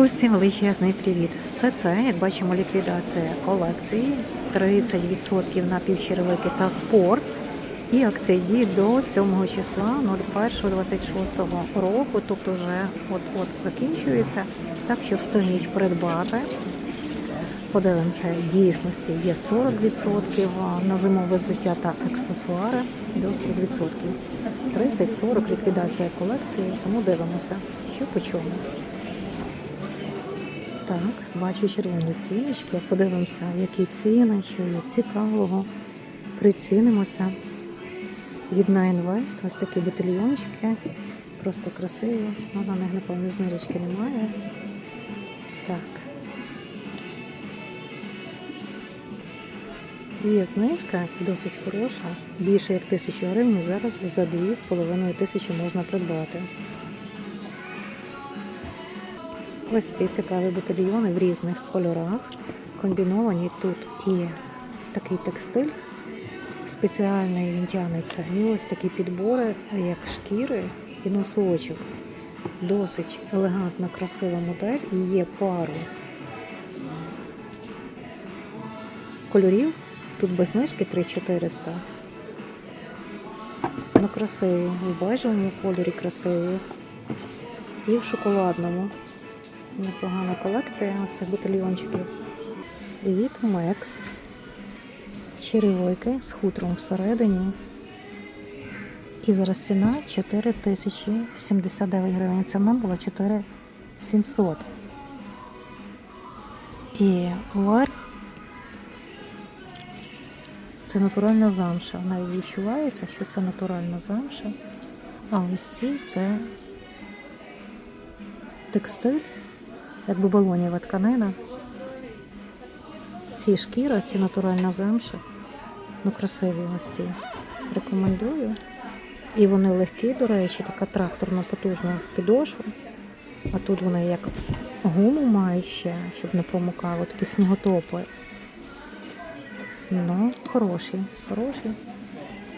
Усім величезний привіт. Це це, як бачимо, ліквідація колекції 30% на півчеревики та спорт. І акція діє до 7 числа 01.26 року, тобто вже от-от закінчується. Так що встигніть придбати. Подивимося, в дійсності є 40% на зимове взуття та аксесуари до 40%. 30-40 ліквідація колекції, тому дивимося, що по чому. Так, бачу червоні ціночки. Подивимося, які ціни, що є цікавого. Прицінимося. Від West ось такі батальйончики. Просто красиві. Ну, на них, напевно, знижечки немає. Так. Є знижка досить хороша, більше як тисячу гривень. Зараз за 2,5 тисячі можна придбати. Ось ці цікаві батальйони в різних кольорах. Комбіновані тут і такий текстиль спеціальний він тягнеться. І ось такі підбори, як шкіри і носочок. Досить елегантна, красива модель і є пару кольорів. Тут без знижки 3400. Ну, красиві. В бежевому кольорі красиві. І в шоколадному. Непогана колекція ось цих батальйончиків. Від Мекс. Черевики з хутром всередині. І зараз ціна 4079 гривень. Ціна була 4700. І верх це натуральна замша. Навіть відчувається, що це натуральна замша. А ось ці це текстиль, якби балоніва тканина. Ці шкіра, ці натуральна замша. Ну, красиві ось ці. Рекомендую. І вони легкі, до речі, така тракторна потужна підошва. А тут вони як гуму мають ще, щоб не промокало, такі сніготопи. Ну, хороші, хороші.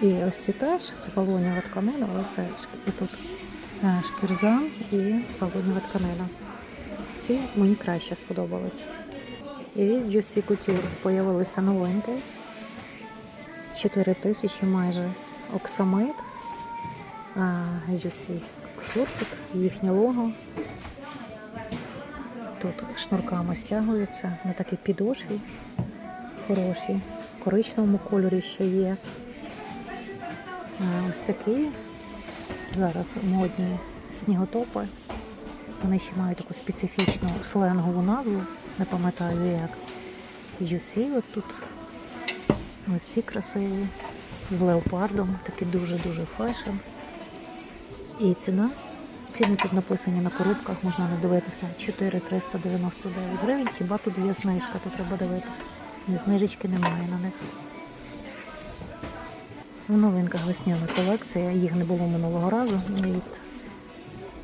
І ось ці теж, це полоніва тканина, але це і тут е, шкірза і полоніва тканина. Ці мені краще сподобалися. І від Juicy Couture появилися новинки. 4 тисячі майже оксамит. Juicy Couture тут їхнє лого. Тут шнурками стягується на такій підошві. Хороші. В коричневому кольорі ще є. Ось такі зараз модні сніготопи. Вони ще мають таку специфічну сленгову назву, не пам'ятаю як. Юсі от тут. Ось ці красиві. З леопардом, такий дуже-дуже фешн. І ціна. Ціни тут написані на коробках, можна не дивитися. 4,399 гривень. Хіба тут є знижка, то треба дивитися. Знижечки немає на них. В новинках весняна колекція, їх не було минулого разу. Від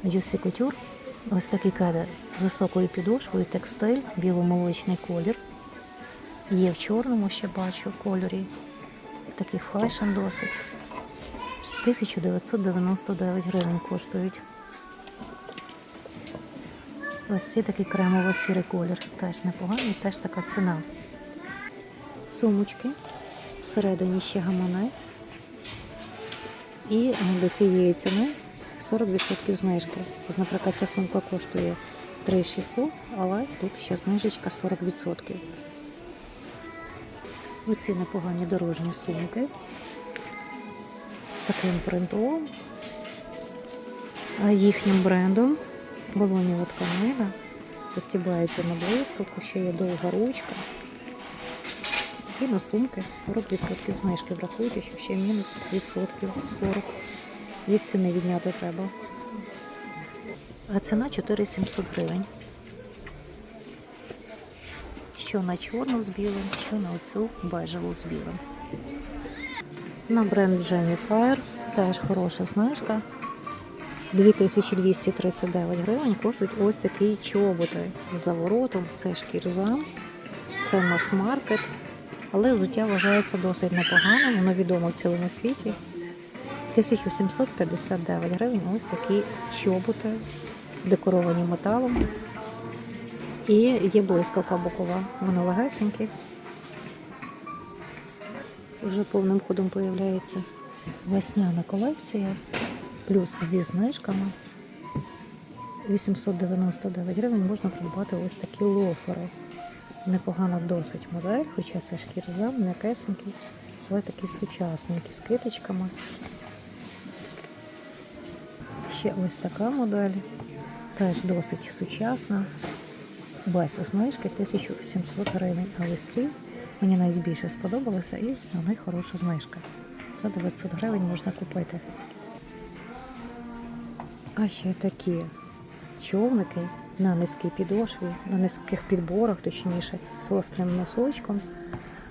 Juicy Couture. Ось такий кедр з високою підошвою, текстиль, біломолочний колір. Є в чорному ще бачу кольорі. Такий фешн досить. 1999 гривень коштують. Ось ці такий кремово-сірий колір. Теж непоганий, теж така ціна. Сумочки. Всередині ще гаманець. І до цієї ціни 40% знижки. Наприклад, ця сумка коштує 3600, але тут ще знижечка 40%. Оці непогані дорожні сумки з таким принтом, їхнім брендом балоніва тканина. Застібається на блискавку, ще є довга ручка. І на сумки 40% знижки. Врахуйте, що ще мінус відсотків 40 від ціни відняти треба. А ціна 4700 гривень. Що на чорну з білим, що на оцю бежеву з білим. На бренд Jenny Fire теж хороша знижка. 2239 гривень коштують ось такі чоботи з заворотом. Це шкірза, це мас-маркет. Але взуття вважається досить непоганим, воно відомо в цілому світі. 1759 гривень ось такі чоботи, декоровані металом. І є блискавка бокова. Вони легесенькі. Вже повним ходом появляється весняна колекція, плюс зі знижками. 899 гривень можна придбати ось такі лофери. Непогана досить модель, хоча це шкірза, м'якесенький, але такий сучасненький з киточками. Ще ось така модель, теж досить сучасна, без знижки 1700 гривень. А ось ці мені навіть більше сподобалися і на них хороша знижка. За 900 гривень можна купити. А ще такі човники на низькій підошві, на низьких підборах, точніше, з острим носочком,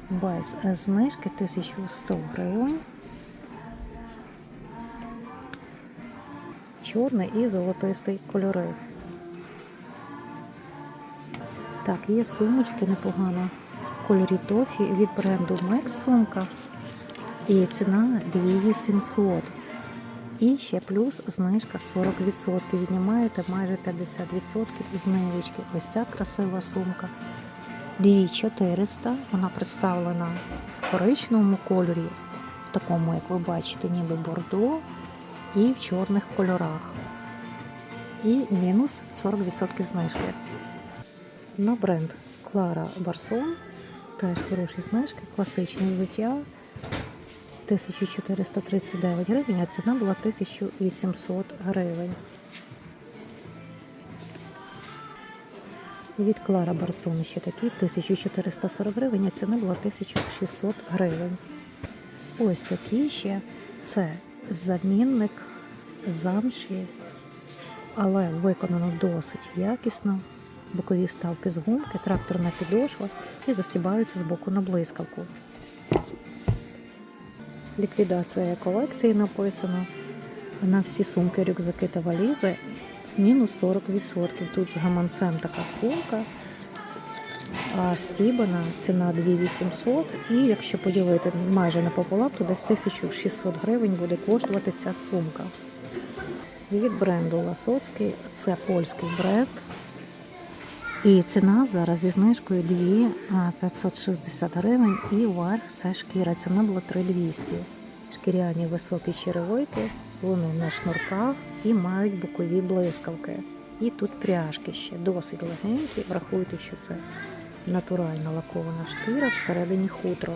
без знижки 1100 гривень. Чорний і золотистий кольори. Так, є сумочки непогано. Кольорі тофі від бренду Мекс сумка. І ціна 2800. І ще плюс знижка 40%. Віднімаєте майже 50% з невічки. Ось ця красива сумка. 2400. Вона представлена в коричневому кольорі, в такому, як ви бачите, ніби бордо, і в чорних кольорах. І мінус 40% знижки. На бренд Клара Барсон. Теж хороші знижки, класичне взуття. 1439 гривень, а ціна була 1800 гривень. Від Клара Барсон ще такі 1440 гривень, а ціна була 1600 гривень. Ось такі ще це замінник замші, але виконано досить якісно. Бокові вставки з гумки, тракторна підошва і застібаються з боку на блискавку. Ліквідація колекції написано на всі сумки, рюкзаки та валізи мінус 40%. Тут з гаманцем така сумка, а стібана ціна 2800 і якщо поділити майже напополам, то десь 1600 гривень буде коштувати ця сумка. Від бренду Ласоцький, це польський бренд. І ціна зараз зі знижкою 2 560 гривень і верх це шкіра. Ціна була 3200. Шкіряні високі черевики, вони на шнурках і мають бокові блискавки. І тут пряжки ще досить легенькі. Врахуйте, що це натуральна лакована шкіра всередині хутро.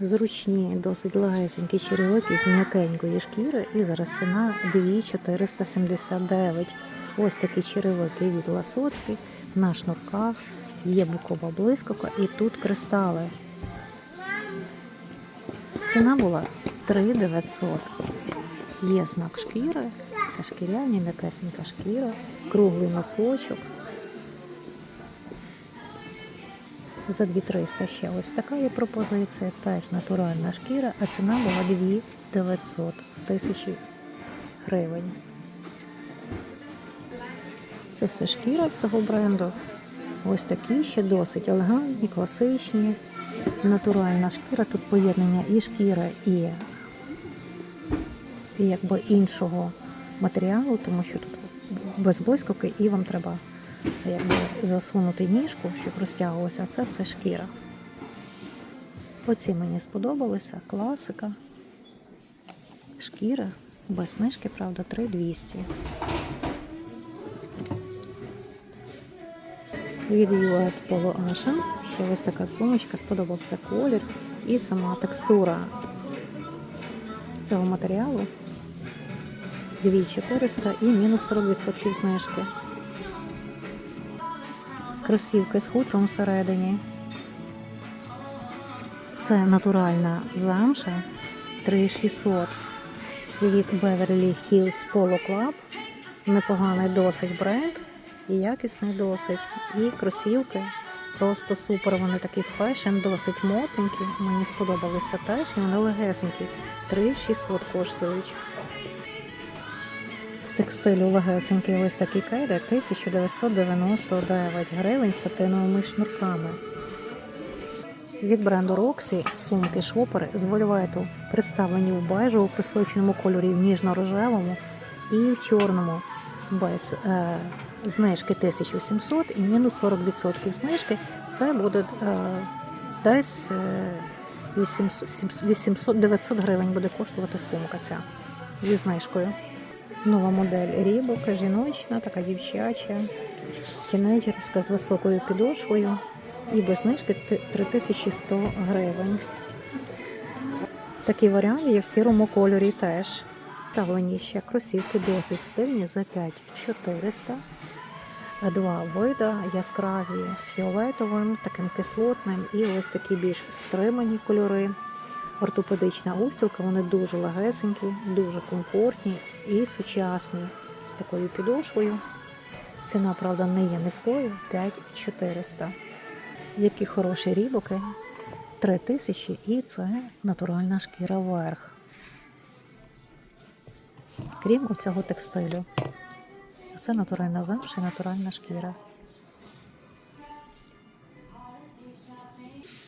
Зручні, досить легесенькі черевики з м'якенької шкіри, і зараз ціна 2479. Ось такі черевики від Ласоцький на шнурках, є букова блискавка і тут кристали. Ціна була 3900. Є знак шкіри, це шкіряні, м'якесенька шкіра, круглий носочок. За 2300 ще ось така є пропозиція, теж натуральна шкіра, а ціна була 2900 тисячі гривень. Це все шкіра цього бренду. Ось такі ще досить елегантні, класичні, натуральна шкіра. Тут поєднання і шкіри, і, і якби іншого матеріалу, тому що тут без блискавки і вам треба якби засунути ніжку, щоб розтягувалося, це все шкіра. Оці мені сподобалися, класика. Шкіра, без знижки, правда, 3200. Від US Polo Ashen. Ще ось така сумочка, сподобався колір і сама текстура цього матеріалу. Двічі користа і мінус 40% знижки. Кросівки з хутром всередині. Це натуральна замша 3600 від Beverly Hills Polo Club. Непоганий досить бренд і якісний досить. І кросівки просто супер. Вони такий фешн, досить модненькі. Мені сподобалися теж, і вони легесенькі. 3600 коштують. З текстилю легесенький ось такий кайдер 1999 гривень з сатиновими шнурками. Від бренду Roxy сумки шопери з вольвету представлені в бежевому присвяченому кольорі в ніжно-рожевому і в чорному. без е, знижки 1700 і мінус 40% знижки, це буде е, десь е, 800-900 гривень буде коштувати сумка ця зі знижкою. Нова модель Рібока, жіночна, така дівчача, тінейджерська з високою підошвою і без знижки 3100 гривень. Такий варіант є в сірому кольорі теж. Ставлені ще кросівки досить стильні за 5400. Два вида яскраві з фіолетовим, таким кислотним, і ось такі більш стримані кольори. Ортопедична устілка, вони дуже легесенькі, дуже комфортні і сучасні з такою підошвою. Ціна, правда, не є низькою 5400. Які хороші рібоки 3000 і це натуральна шкіра верх. Крім оцього текстилю. Це натуральна замша і натуральна шкіра.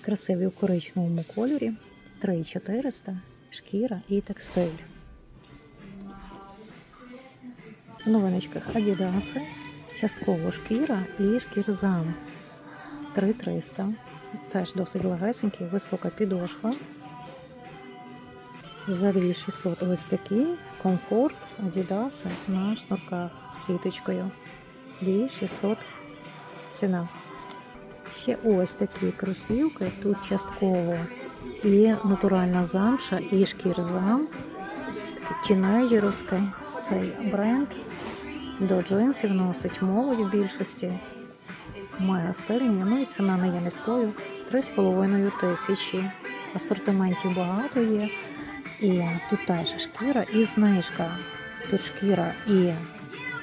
Красиві у коричневому кольорі. 3400, шкіра і текстиль. В новиночках Адідаси, частково шкіра і шкірзам. 3300. Теж досить легесенький, висока підошва. За 2600 ось такі комфорт Адідаси на шнурках з сіточкою. 2600 ціна. Ще ось такі кросівки. Тут частково є натуральна замша і шкірзам. Тінейджеровський цей бренд. До джинсів носить молодь в більшості. Мега стильні, ну і ціна не є низькою 3,5 тисячі. Асортиментів багато є. І тут теж шкіра і знижка. Тут шкіра і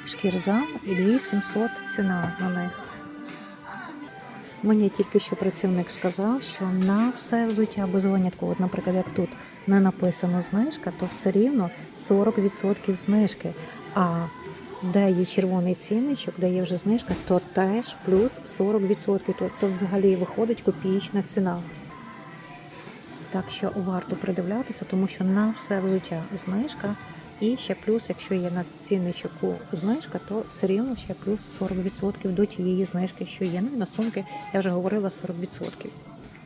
шкірзам, і 2700 ціна на них. Мені тільки що працівник сказав, що на все взуття без винятку, от, наприклад, як тут не написано знижка, то все рівно 40% знижки. А де є червоний цінничок, де є вже знижка, то теж плюс 40%. Тобто взагалі виходить копієчна ціна. Так що варто придивлятися, тому що на все взуття знижка. І ще плюс, якщо є на цінничку знижка, то все рівно ще плюс 40% до тієї знижки, що є. На сумки я вже говорила 40%.